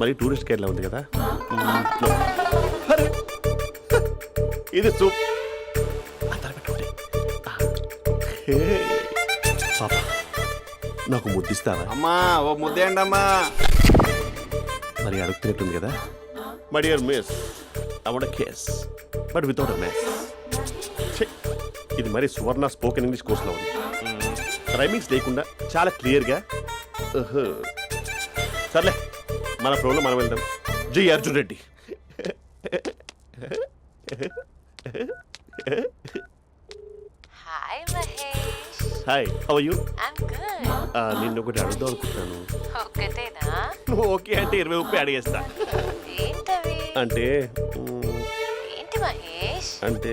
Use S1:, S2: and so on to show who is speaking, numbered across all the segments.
S1: మరి టూరిస్ట్ గైడ్లా ఉంది కదా! ఇది సూప్! పాప నాకు ముద్దిస్తావా?
S2: అమ్మా ఓ ముద్దేయండి అమ్మా
S1: మరి అడుగుతున్నట్టుంది కదా? My dear miss want case but without a mess ఇది మరి సువర్ణ స్పోకెన్ ఇంగ్లీష్ కోర్సులో ఉంది. రైమింగ్స్ లేకుండా చాలా క్లియర్గా సర్లే మన ప్రోలో మనం వెళ్దాం. Jai Arjun Reddy.
S3: Hi Mahesh.
S1: Hi how you
S3: I'm good
S1: నిన్ను ఒకటి అడుగుదాం అనుకుంటున్నాను.
S3: ఒక్కటేనా?
S1: ఓకే అంటే ఇరవై ముప్పై అడిగేస్తా.
S3: ఏంటవి?
S1: అంటే
S3: ఏంటి మహేష్?
S1: అంటే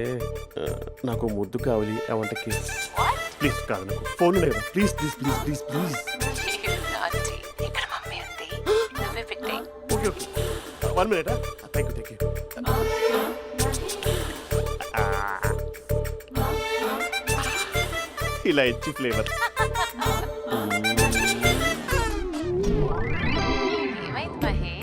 S1: ఆ, నాకు ముద్దు కావాలి. అవంటే కేస్
S3: వాట్
S1: ప్లీజ్ కాదు నాకు ఫోన్ లేదు. Please please please please please
S3: నాటి ఇక్కడ మమ్మీ ఉంది నువ్వే పెట్టే
S1: okay okay one minute thank you thank you ఇలా ఇచ్చి ఫ్లేవర్
S3: ఏమైంది మహేష్?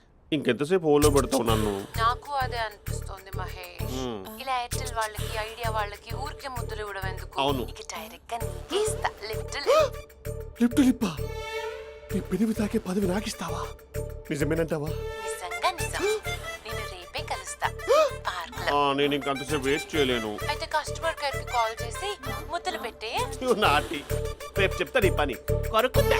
S1: ఇంకెంతసేపు హోల్లో పెడతావు నన్ను?
S3: నాకు అదే అనిపిస్తోంది మహేష్. ఇలా ఎయిర్టెల్ వాళ్ళకి ఐడియా వాళ్ళకి ఊరికే ముద్దులు ఇవ్వడం ఎందుకు?
S1: అవును.
S3: ఇక డైరెక్ట్గా నీకే ఇస్తా. లిటిల్
S1: లిప్ టు లిప్పా! నీ పెనివి తాకే పదవి నాకిస్తావా? నిజమేనంటావా?
S3: నిజంగా నిజం. నేను రేపే కలుస్తా. పార్క్లో
S1: ఆ, నేను ఇంకంతసేపు వెయిట్ చేయలేను.
S3: అయితే కస్టమర్ కేర్కి కాల్ చేసి ముద్దులు పెట్టే.
S1: నాటి. రేపు చెప్తా నీ పని. కొరకుందా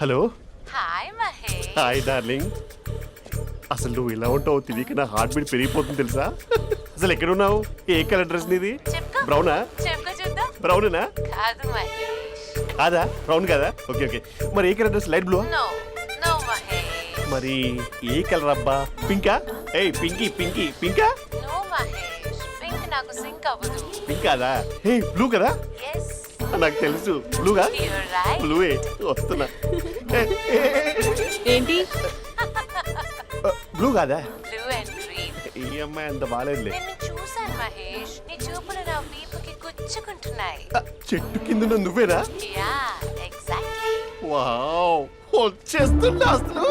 S1: Hello.
S3: Hi Mahesh.
S1: Hi darling. అసలు నువ్వు ఇలా ఉంటావు తిరిగి నా హార్ట్ బీట్ పెరిగిపోతుంది తెలుసా? అసలు ఎక్కడున్నావు ఏ కలర్ డ్రెస్ నీది? బ్రౌనా బ్రౌనేనా
S3: కాదు మహేష్.
S1: కాదా? బ్రౌన్ కదా? ఓకే ఓకే మరి ఏ colour dress light blue
S3: no no Mahesh.
S1: మరి ఏ కలర్ అబ్బా? పింకా ఏయ్ పింకీ పింకీ పింకా
S3: నో మహేష్. పింక్ నాకు సింక్ అవ్వదు.
S1: పింక్ కాదా? ఏ బ్లూ కదా?
S3: ఎస్
S1: నాకు తెలుసు. బ్లూగా
S3: రైట్
S1: బ్లూవే వస్తున్నా.
S4: ఏంటి?
S1: బ్లూ కాదా?
S3: బ్లూ అండ్ గ్రీన్
S1: ఈ అమ్మాయి అంత బాగాలేదులే
S3: నిన్ను చూశాను మహేష్. నీ చూపులు నా వీపుకి గుచ్చుకుంటున్నాయి.
S1: చెట్టు కింద నువ్వేనా?
S3: యా ఎగ్జాక్ట్లీ
S1: వావ్ వచ్చేస్తున్నా అసలు.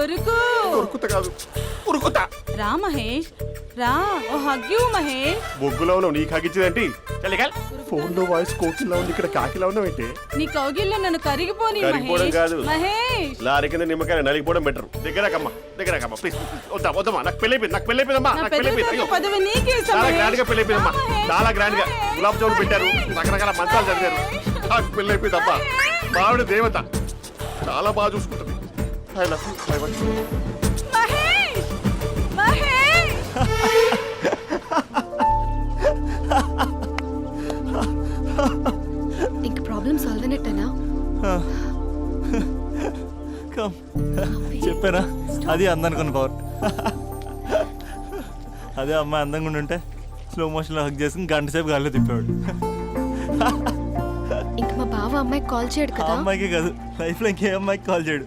S5: కొరుకు
S1: ఉరుకుత కాదు. ఉరుకుతా.
S2: రా మహేష్ రా. ఓ హగ్యూ మహేష్.
S1: బొగ్గులో ఉన్నావు నీకు హగించిందేంటి ఫోన్లో వాయిస్ కోకిలా ఉంది ఇక్కడ కాకిలా ఉన్నావు ఏంటి
S2: నీ కౌగిల్లో నన్ను కరిగిపోని
S1: కరిగిపోవడం
S2: మహేష్.
S1: కాదు.
S2: మహేష్.
S1: లారీ కింద నిమ్మకాయ నలిగిపోవడం బెటర్. దగ్గరకమ్మా దగ్గరకమ్మా ప్లీజ్ వద్దా వద్దమ్మా. నాకు పెళ్ళి అయిపోయింది నాకు పెళ్ళి అయిపోయిందమ్మా.
S2: నా
S1: నాకు పెళ్ళి
S2: పెద్ద
S1: అయిపోయింది. అయ్యో.
S2: పదవి నీకే
S1: చాలా.
S2: గ్రాండ్గా మహేష్.
S1: చాలా గ్రాండ్గా. గులాబ్ జామున్ పెట్టారు. రకరకాల మంచాలు చదివారు నాకు పెళ్ళి అయిపోయిందమ్మా. మావిడ దేవత. చాలా బాగా చూసుకుంటుంది. I want you.
S2: Mahesh Mahesh
S6: ఇంక ప్రాబ్లం సాల్వ్ అయినట్టేనా?
S7: కమ్ చెప్పానా? అది అందనుకున్న పవర్ అదే అమ్మాయి అందంగా ఉండుంటే స్లో మోషన్లో హక్ చేసుకుని గంట సేపు గాల్లో తిప్పేవాడు.
S6: ఇంక మా బావ అమ్మాయికి కాల్ చేయడు కదా?
S7: అమ్మాయికి కాదు లైఫ్లో ఇంకే అమ్మాయికి కాల్ చేయడు.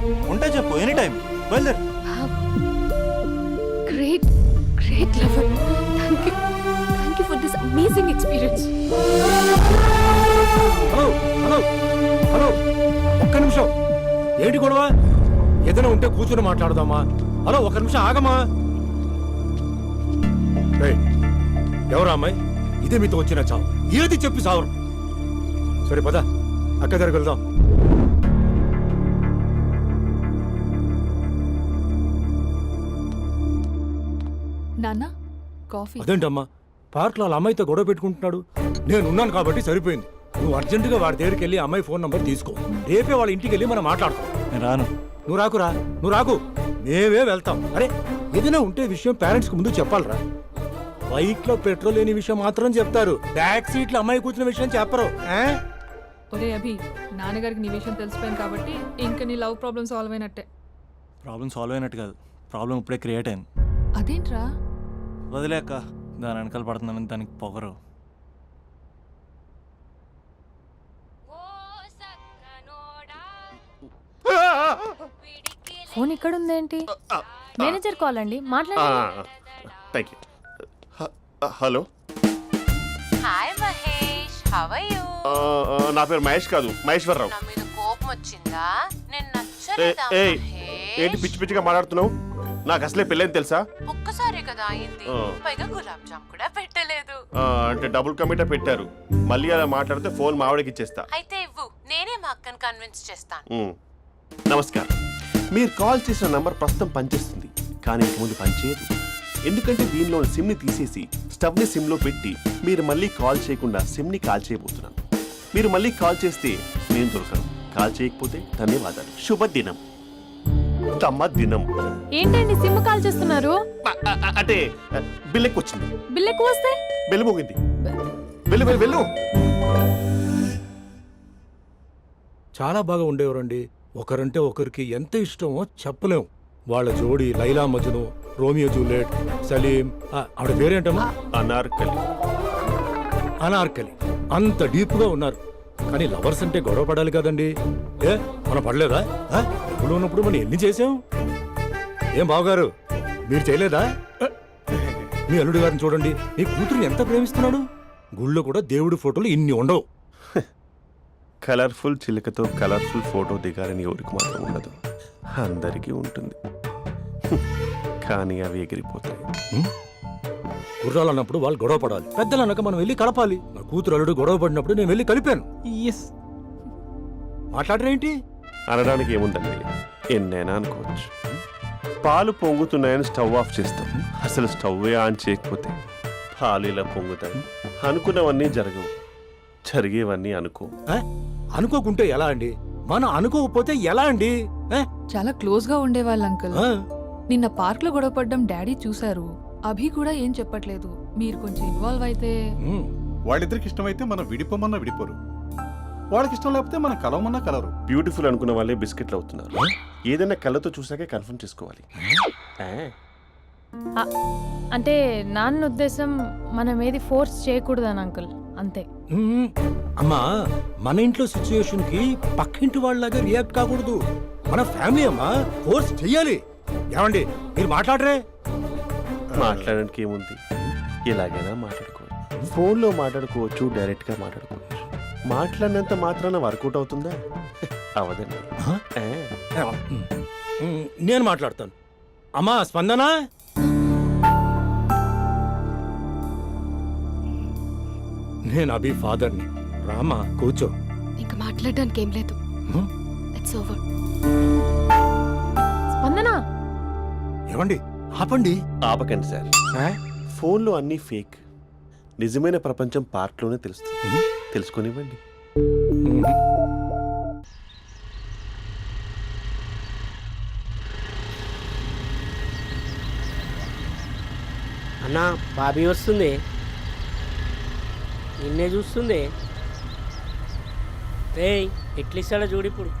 S7: ఉంటే చెప్పు ఎనీ టైం బయలుదేరు.
S6: Great great lover thank you thank you for this amazing experience
S5: hello hello hello ఒక్క నిమిషం. ఏంటి గొడవ? ఏదైనా ఉంటే కూర్చొని మాట్లాడదామా? హలో ఒక్క నిమిషం ఆగమా ఎవరా అమ్మాయి? ఇదే మీతో వచ్చిన చావు. ఏది చెప్పి సావరు? సరే పద. అక్క దగ్గరికి వెళ్దాం.
S4: నాన్న కాఫీ.
S5: అదేంటమ్మా? పార్క్లో వాళ్ళ అమ్మాయితో గొడవ పెట్టుకుంటున్నాడు. నేను ఉన్నాను కాబట్టి సరిపోయింది. నువ్వు అర్జెంటుగా వాడి దగ్గరికి వెళ్ళి అమ్మాయి ఫోన్ నంబర్ తీసుకో. రేపే వాళ్ళ ఇంటికి వెళ్ళి మనం మాట్లాడతాం.
S7: నేను రాను.
S5: నువ్వు రాకురా నువ్వు రాకు. మేమే వెళ్తాం. అరే ఏదైనా ఉంటే విషయం పేరెంట్స్కి ముందు చెప్పాలరా. బైక్లో పెట్రోల్ లేని విషయం మాత్రం చెప్తారు. బ్యాక్ సీట్లో అమ్మాయి కూర్చున్న విషయం చెప్పరు?
S8: ఒరే అభి నాన్నగారికి నీ విషయం తెలిసిపోయింది కాబట్టి ఇంక నీ లవ్ ప్రాబ్లమ్ సాల్వ్ అయినట్టే.
S7: ప్రాబ్లం సాల్వ్ అయినట్టు కాదు. ప్రాబ్లం ఇప్పుడే క్రియేట్ అయింది.
S8: అదేంట్రా?
S7: వదిలేక దాని వెనకాల పడుతుందని దానికి పొగరు.
S9: ఫోన్ ఇక్కడ ఉందేంటి మేనేజర్ కాల్ అండి మాట్లాడండి
S1: thank you hello?
S3: Hi Mahesh. How you
S1: నా పేరు మహేష్ కాదు మహేశ్వరరావు.
S3: నా మీద కోపం వచ్చిందా? నేను నచ్చలేదా
S1: ఏంటి పిచ్చి పిచ్చిగా మాట్లాడుతున్నావు? నాకు అసలే పెళ్ళని తెలుసా?
S3: ఒక్కసారి కదా అయింది
S1: ఆ.
S3: పైగా గులాబ్ జామ్ కూడా పెట్టలేదు.
S1: ఆ, అంటే డబుల్ కమిటా పెట్టారు. మళ్ళీ అలా మాట్లాడితే ఫోన్ మావిడకి ఇచ్చేస్తా.
S3: అయితే ఇవ్వు. నేనే మా అక్కని కన్విన్స్ చేస్తాను.
S1: ఉమ్. నమస్కారం. మీరు కాల్ చేసిన నంబర్ ప్రస్తుతం పనిచేస్తుంది. కానీ ఇంక ముందు పనిచేయదు. ఎందుకంటే దీనిలో సిమ్ని తీసేసి స్టవ్ని సిమ్లో పెట్టి మీరు మళ్ళీ కాల్ చేయకుండా సిమ్ని కాల్ చేయబోతున్నాను. మీరు మళ్ళీ కాల్ చేస్తే నేను దొరకను. కాల్ చేయకపోతే ధన్యవాదాలు. శుభదినం. తమ్మ దినం.
S9: ఏంటండి సిమ్ కాల్ చేస్తున్నారు?
S1: అంటే బిల్ ఎక్కువ వచ్చింది
S9: బిల్ ఎక్కువ వస్తే
S1: బెల్లు మోగింది వెళ్ళు వెళ్ళు వెళ్ళు.
S5: చాలా బాగా ఉండేవారండి. ఒకరంటే ఒకరికి ఎంత ఇష్టమో చెప్పలేం. వాళ్ళ జోడి లైలా మజ్ను రోమియో జూలియట్ సలీం ఆవిడ పేరేంటమ్మా?
S1: అనార్కలి.
S5: అనార్కలి. అంత డీప్గా ఉన్నారు. కానీ లవర్స్ అంటే గొడవ పడాలి కదండి. ఏ మనం పడలేదా? డబ్బులు ఉన్నప్పుడు మనం ఎన్ని చేసాం ఏం బావగారు మీరు చేయలేదా? మీ అల్లుడి గారిని చూడండి మీ కూతురుని ఎంత ప్రేమిస్తున్నాడు? గుళ్ళో కూడా దేవుడి ఫోటోలు ఇన్ని ఉండవు.
S1: కలర్ఫుల్ చిలుకతో కలర్ఫుల్ ఫోటో దిగాలని ఎవరికి మాత్రం ఉండదు. అందరికీ ఉంటుంది. కానీ అవి ఎగిరిపోతాయి.
S5: గుర్రాలు అన్నప్పుడు వాళ్ళు గొడవ పడాలి. పెద్దలు అన్నాక మనం వెళ్ళి కలపాలి. నా కూతురు అల్లుడు గొడవ పడినప్పుడు నేను వెళ్ళి కలిపాను. మాట్లాడరేంటి?
S1: అనడానికి ఏముందండి? ఎన్నైనా అనుకోవచ్చు. పాలు పొంగుతున్నాయని స్టవ్ ఆఫ్ చేస్తాం. అసలు స్టవ్ ఆన్ చేయకపోతే పాలు ఇలా పొంగుతాయి. అనుకున్నవన్నీ జరగవు. జరిగేవన్నీ అనుకో.
S5: ఆ? అనుకోకుంటే ఎలా అండి? మనం అనుకోకపోతే ఎలా అండి? ఆ?
S8: చాలా క్లోజ్గా ఉండేవాళ్ళు అంకుల్.
S5: ఆ?
S8: నిన్న పార్క్లో గొడవ పడ్డం డాడీ చూశారు. అభి కూడా ఏం చెప్పట్లేదు. మీరు కొంచెం ఇన్వాల్వ్ అయితే
S5: ఉమ్.
S10: వాళ్ళిద్దరికి ఇష్టమైతే మనం విడిపోమన్నా విడిపోరు. వాళ్ళకి ఇష్టం లేకపోతే మనం కలవమన్నా కలరు
S1: బ్యూటిఫుల్ అనుకున్న వాళ్ళే బిస్కెట్లు అవుతున్నారు. ఏదైనా కళ్ళతో చూసాకే కన్ఫర్మ్ చేసుకోవాలి. ఆ,
S9: అంటే నాన్న ఉద్దేశం మనం ఏది ఫోర్స్ చేయకూడదని అంకుల్ అంతే.
S5: అమ్మా మన ఇంట్లో సిచ్యుయేషన్కి పక్కింటి వాళ్ళలాగా రియాక్ట్ కాకూడదు. మన ఫ్యామిలీ అమ్మా ఫోర్స్ చెయ్యాలి. ఏమండి మీరు మాట్లాడరే?
S1: మాట్లాడడానికి ఏముంది? ఎలాగైనా మాట్లాడుకోవచ్చు. ఫోన్లో మాట్లాడుకోవచ్చు డైరెక్ట్గా మాట్లాడుకోవచ్చు. మాట్లాడినంత మాత్రాన వర్కౌట్ అవుతుందా? అవదండి.
S5: నేను మాట్లాడతాను. అమ్మా స్పందన? నేను అభి ఫాదర్ని. రామా కూర్చో.
S6: ఇంకా మాట్లాడడానికి ఏం లేదు? ఇట్స్ ఓవర్
S9: స్పందన?
S5: ఏమండి? ఆపండి.
S1: ఆపకండి సార్. ఫోన్లో అన్నీ ఫేక్. నిజమైన ప్రపంచం పార్ట్లోనే తెలుస్తుంది. తెలుసుకొనివ్వండి.
S11: అన్న బాబీ వస్తుంది. నిన్నే చూస్తుంది. రేయ్ ఎట్లిస్తాడో చూడు ఇప్పుడు.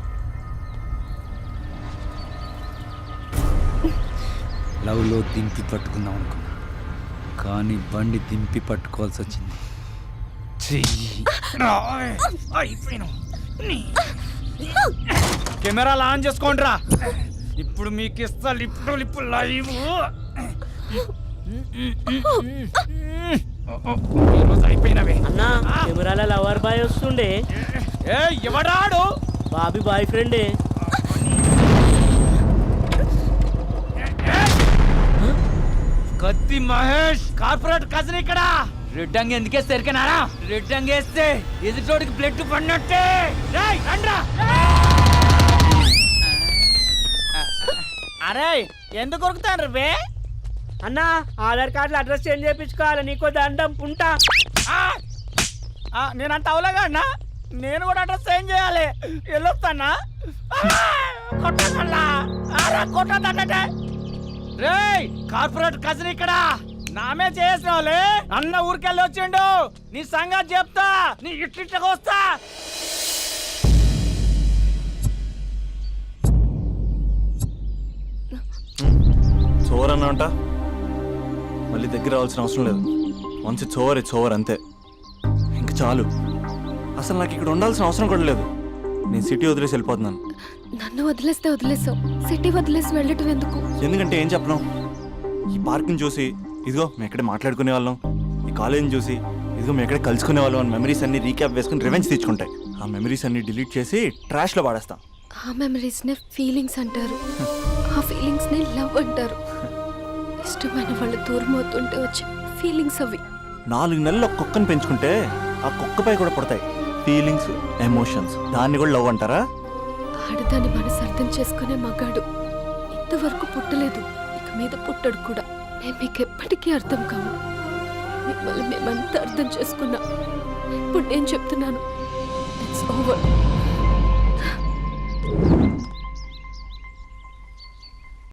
S12: లవ్లో దింపి పట్టుకుందాం అనుకున్నా. కానీ బండి దింపి పట్టుకోవాల్సి వచ్చింది. కెమెరాలు ఆన్ చేసుకోండి రా ఇప్పుడు మీకు ఇస్తా లిప్పు లిప్పు లైవ్. అయిపోయినవే.
S11: అన్న కెమెరాల లవర్ బాయ్ వస్తుండే.
S12: ఏ ఎవడాడు
S11: బాబీ బాయ్ ఫ్రెండే.
S12: కత్తి మహేష్! కార్పొరేట్ కజన్ ఇక్కడ! రెడ్ అంగి ఎందుకే సరికనారా రెడ్ అంగి వేస్తే ఎదుటోడికి బ్లడ్ పడినట్టే! రేయ్, రండ్రా.
S11: అరే ఎందుకు కొరుకుతాను రే అన్న ఆధార్ కార్డులో అడ్రస్ చేంజ్ చేయించుకోవాలి నీకో దండం ఉంటా. నేనంత అవలేగా అన్న? నేను కూడా అడ్రస్ చేంజ్ చేయాలి. వెళ్ళొస్తానా కొట్టదల్లా కొట్టదంటే
S12: రేయ్ కార్పొరేట్ కజిన్ ఇక్కడ? నామే చేసిన వాళ్ళే అన్న ఊరికెళ్ళి వచ్చిండు. నీ సంగతి చెప్తా. నీ ఇట్లిట్లకి వస్తా.
S7: చోర్ మళ్ళీ దగ్గర రావాల్సిన అవసరం లేదు. మంచి చోరే చోర్ అంతే. ఇంక చాలు. అసలు నాకు ఇక్కడ ఉండాల్సిన అవసరం కూడా లేదు. నేను సిటీ వదిలేసి వెళ్ళిపోతున్నాను.
S6: నన్ను వదిలేస్తే వదిలేసావు. సిటీ వదిలేసి వెళ్ళటం ఎందుకు?
S7: ఎందుకంటే ఏం చెప్పను? ఈ పార్క్ని చూసి ఇదిగో మేము ఎక్కడే మాట్లాడుకునే వాళ్ళం. ఈ కాలేజీని చూసి ఇదిగో మేము ఎక్కడే కలుసుకునే వాళ్ళం అని మెమరీస్ అన్ని రీక్యాప్ వేసుకుని రివెంజ్ తెచ్చుకుంటాయి ఆ మెమరీస్ అన్ని డిలీట్ చేసి ట్రాష్లో పాడేస్తాం.
S6: ఆ మెమరీస్ నే ఫీలింగ్స్ అంటారు. ఆ ఫీలింగ్స్ నే లవ్ అంటారు. ఇష్టమైన వాళ్ళు దూరం అవుతుంటే వచ్చే ఫీలింగ్స్ అవి.
S7: నాలుగు నెలలు ఒక కుక్కను పెంచుకుంటే ఆ కుక్కపై కూడా పడతాయి. ఫీలింగ్స్ ఎమోషన్స్ దాన్ని కూడా లవ్ అంటారా?
S6: ఆడదాని మనసు అర్థం చేసుకునే మగాడు ఇంతవరకు పుట్టలేదు. ఇక మీద పుట్టడు కూడా. మేము మీకు ఎప్పటికీ అర్థం కాము మిమ్మల్ని మేమంతా అర్థం చేసుకున్నాం. ఇప్పుడు నేను చెప్తున్నాను. It's over